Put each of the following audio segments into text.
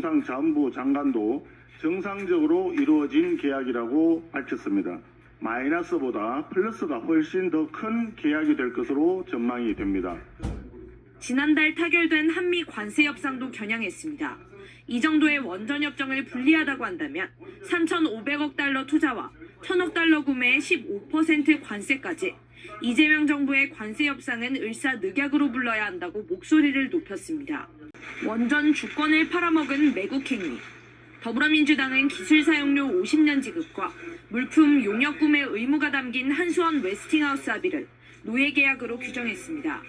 통상자원부 장관도 정상적으로 이루어진 계약이라고 밝혔습니다. 마이너스보다 플러스가 훨씬 더 큰 계약이 될 것으로 전망이 됩니다. 지난달 타결된 한미 관세 협상도 겨냥했습니다. 이 정도의 원전 협정을 불리하다고 한다면 3,500억 달러 투자와 1,000억 달러 구매의 15% 관세까지 이재명 정부의 관세 협상은 을사늑약으로 불러야 한다고 목소리를 높였습니다. 원전 주권을 팔아먹은 매국 행위. 더불어민주당은 기술 사용료 50년 지급과 물품 용역 구매 의무가 담긴 한수원 웨스팅하우스 합의를 노예 계약으로 규정했습니다.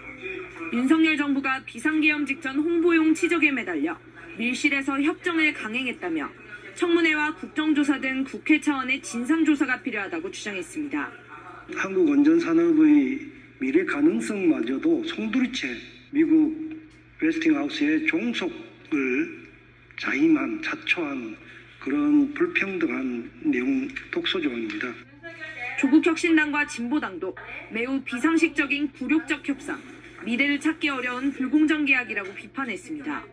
윤석열 정부가 비상계엄 직전 홍보용 치적에 매달려 밀실에서 협정을 강행했다며 청문회와 국정조사 등 국회 차원의 진상조사가 필요하다고 주장했습니다. 한국 원전 산업의 미래 가능성마저도 송두리째 미국 웨스팅하우스의 종속을 자임한 자초한 그런 불평등한 내용 독소 조항입니다. 조국 혁신당과 진보당도 매우 비상식적인 굴욕적 협상, 미래를 찾기 어려운 불공정 계약이라고 비판했습니다.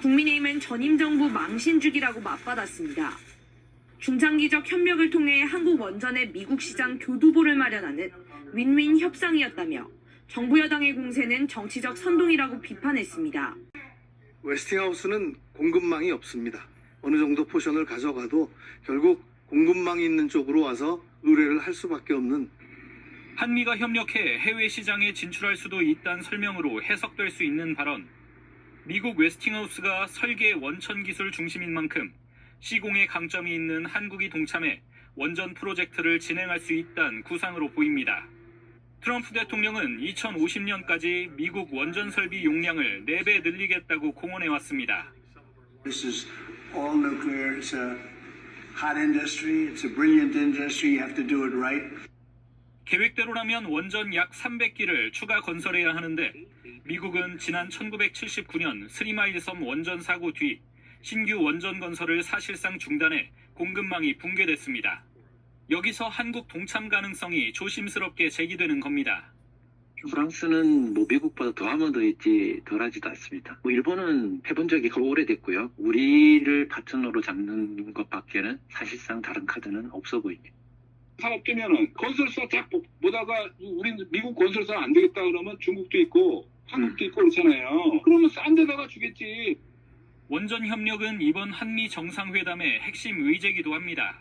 국민의힘은 전임 정부 망신주기라고 맞받았습니다. 중장기적 협력을 통해 한국 원전의 미국 시장 교두보를 마련하는 윈윈 협상이었다며 정부 여당의 공세는 정치적 선동이라고 비판했습니다. 웨스팅하우스는 공급망이 없습니다. 어느 정도 포션을 가져가도 결국 공급망이 있는 쪽으로 와서 의뢰를 할 수밖에 없는 한미가 협력해 해외 시장에 진출할 수도 있다는 설명으로 해석될 수 있는 발언. 미국 웨스팅하우스가 설계 원천 기술 중심인 만큼 시공의 강점이 있는 한국이 동참해 원전 프로젝트를 진행할 수 있다는 구상으로 보입니다. 트럼프 대통령은 2050년까지 미국 원전 설비 용량을 4배 늘리겠다고 공언해 왔습니다. This is all nuclear. It's a hot industry. It's a brilliant industry. You have to do it right. 계획대로라면 원전 약 300기를 추가 건설해야 하는데 미국은 지난 1979년 스리마일 섬 원전 사고 뒤 신규 원전 건설을 사실상 중단해 공급망이 붕괴됐습니다. 여기서 한국 동참 가능성이 조심스럽게 제기되는 겁니다. 프랑스는 뭐 미국보다 더 하면 더 있지 덜하지도 않습니다. 뭐 일본은 해본 적이 거의 오래됐고요. 우리를 파트너로 잡는 것밖에는 사실상 다른 카드는 없어 보입니다. 사업 되면은 건설사 다 보- 보다가 우리 미국 건설사 안 되겠다 그러면 중국도 있고 한국도 있고 그렇잖아요. 그러면 싼 데다가 주겠지. 원전 협력은 이번 한미 정상회담의 핵심 의제기도 합니다.